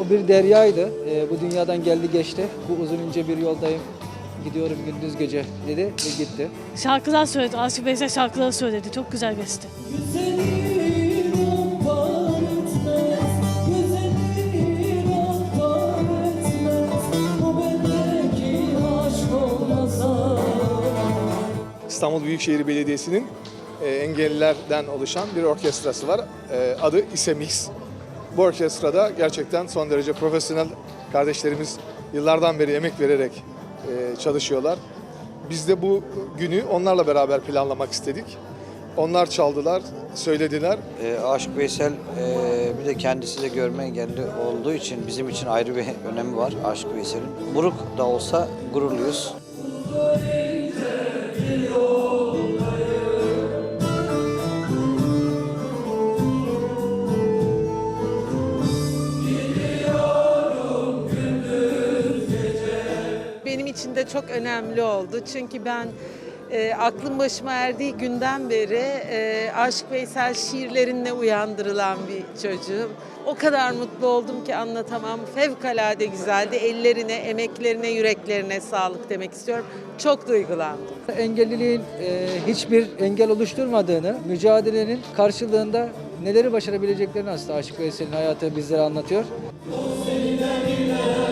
O bir deryaydı. Ee, bu dünyadan geldi geçti. Bu uzun ince bir yoldayım. Gidiyorum gündüz gece dedi ve gitti. Şarkılar söyledi. Aşık Veysel şarkıları söyledi. Çok güzel beste. Güzelim İstanbul Büyükşehir Belediyesi'nin e, engellilerden oluşan bir orkestrası var. E, adı İSEMIX. Bu orkestrada gerçekten son derece profesyonel kardeşlerimiz yıllardan beri emek vererek e, çalışıyorlar. Biz de bu günü onlarla beraber planlamak istedik. Onlar çaldılar, söylediler. E, Aşık Veysel e, bir de kendisi de görme engelli olduğu için bizim için ayrı bir önemi var Aşık Veysel'in. Buruk da olsa gururluyuz. Benim için de çok önemli oldu. Çünkü ben e, aklım başıma erdiği günden beri e, Aşık Veysel şiirlerinle uyandırılan bir çocuğum. O kadar mutlu oldum ki anlatamam. Fevkalade güzeldi. Ellerine, emeklerine, yüreklerine sağlık demek istiyorum. Çok duygulandım. Engelliliğin e, hiçbir engel oluşturmadığını, mücadelenin karşılığında neleri başarabileceklerini aslında Aşık Veysel'in hayatı bizlere anlatıyor. Seninle